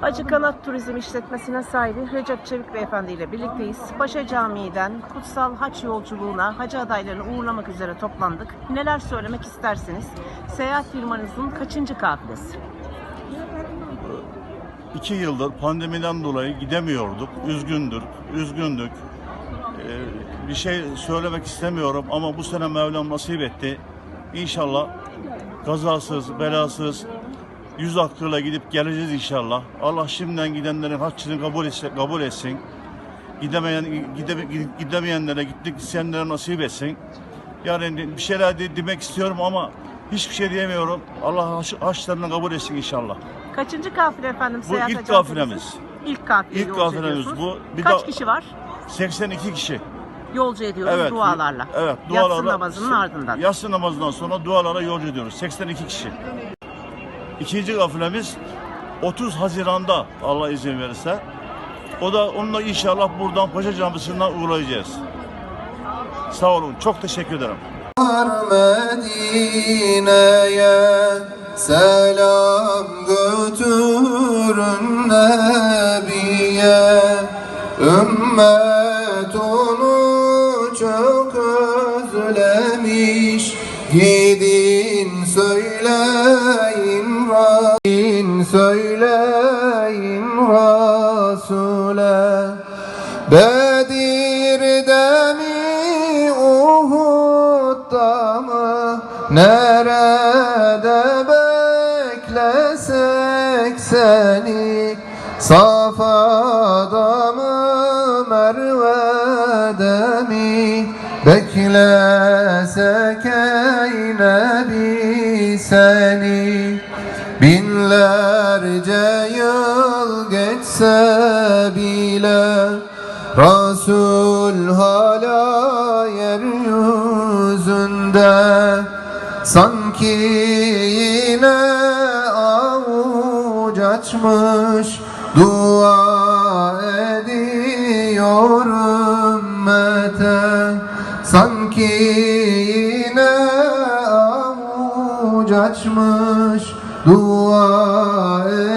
Hacı Kanat Turizm İşletmesi'nin sahibi Recep Çevik Beyefendi ile birlikteyiz. Paşa Camii'den kutsal haç yolculuğuna hacı adaylarını uğurlamak üzere toplandık. Neler söylemek istersiniz? Seyahat firmanızın kaçıncı kafilesi? İki yıldır pandemiden dolayı gidemiyorduk. Üzgündür, üzgündük. Ee, bir şey söylemek istemiyorum ama bu sene Mevlam nasip etti. İnşallah kazasız, belasız, yüz hakkıyla gidip geleceğiz inşallah. Allah şimdiden gidenlerin haccını kabul etsin. Kabul etsin. Gidemeyen, gideme, gidemeyenlere, gittik isteyenlere nasip etsin. Yani bir şeyler de demek istiyorum ama hiçbir şey diyemiyorum. Allah haç, haçlarını kabul etsin inşallah. Kaçıncı kafile efendim? Bu Seyahat ilk kafilemiz. İlk kafile İlk kafilemiz bu. Bir Kaç de- kişi var? 82 kişi. Yolcu ediyoruz Evet. dualarla. Evet, Yatsı dualarla. namazının ardından. Yatsı namazından sonra dualara yolcu ediyoruz. 82 kişi. İkinci kafilemiz 30 Haziran'da Allah izin verirse. O da onunla inşallah buradan Paşa Camisi'nden uğurlayacağız. Sağ olun. Çok teşekkür ederim. Medine'ye selam götürün Nebiye Ümmet onu çok özlemiş Gidin söyleyin Rabbin söyleyin Resul'e Bedir'de mi Uhud'da mı Nerede beklesek seni? Safa'da mı Merve'de mi Beklesek ey Nebi seni Binlerce yıl geçse bile Resul hala yeryüzünde Sanki yine avuç açmış Dua ediyor ümmete Sanki açmış Dua ediyor